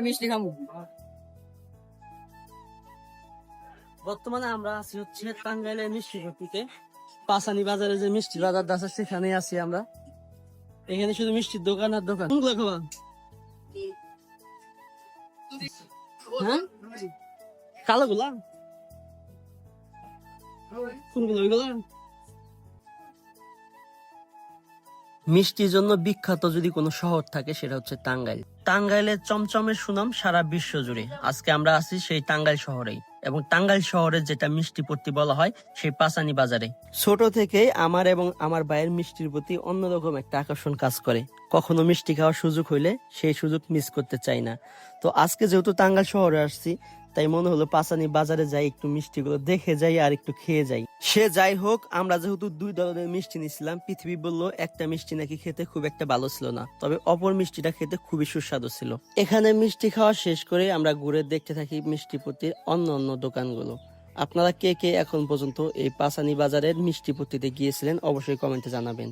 মিষ্টি বর্তমানে আমরা আছি হচ্ছে টাঙ্গাইলের মিষ্টি ভর্তিতে পাসানি বাজারে যে মিষ্টি বাজার আছে, সেখানে আছি আমরা। এখানে শুধু মিষ্টির দোকান আর দোকান। হ্যাঁ? কালো গুলা কোনগুলো ওইগুলা? মিষ্টির জন্য বিখ্যাত যদি কোনো শহর থাকে, সেটা হচ্ছে টাঙ্গাইল। টাঙ্গাইলের চমচমের সুনাম সারা বিশ্ব জুড়ে। আজকে আমরা আছি সেই টাঙ্গাইল শহরেই। এবং টাঙ্গাইল শহরের যেটা মিষ্টি পট্টি বলা হয়, সেই পাসানি বাজারে। ছোট থেকে আমার এবং আমার ভাইয়ের মিষ্টির প্রতি অন্যরকম একটা আকর্ষণ কাজ করে। কখনো মিষ্টি খাওয়ার সুযোগ হইলে সেই সুযোগ মিস করতে চাই না। তো আজকে যেহেতু টাঙ্গাইল শহরে আসছি, তাই মনে হলো পাসানি বাজারে যাই, একটু মিষ্টিগুলো দেখে যাই আর একটু খেয়ে যাই। সে যাই হোক, আমরা যেহেতু দুই ধরনের মিষ্টি নিয়েছিলাম, পৃথিবী বলল একটা মিষ্টি নাকি খেতে খুব একটা ভালো ছিল না। তবে অপর মিষ্টিটা খেতে খুবই সুস্বাদু ছিল। এখানে মিষ্টি খাওয়া শেষ করে আমরা ঘুরে দেখতে থাকি মিষ্টি পট্টির অন্য অন্য দোকানগুলো। আপনারা কে কে এখন পর্যন্ত এই পাসানি বাজারের মিষ্টি পট্টিতে গিয়েছিলেন অবশ্যই কমেন্টে জানাবেন।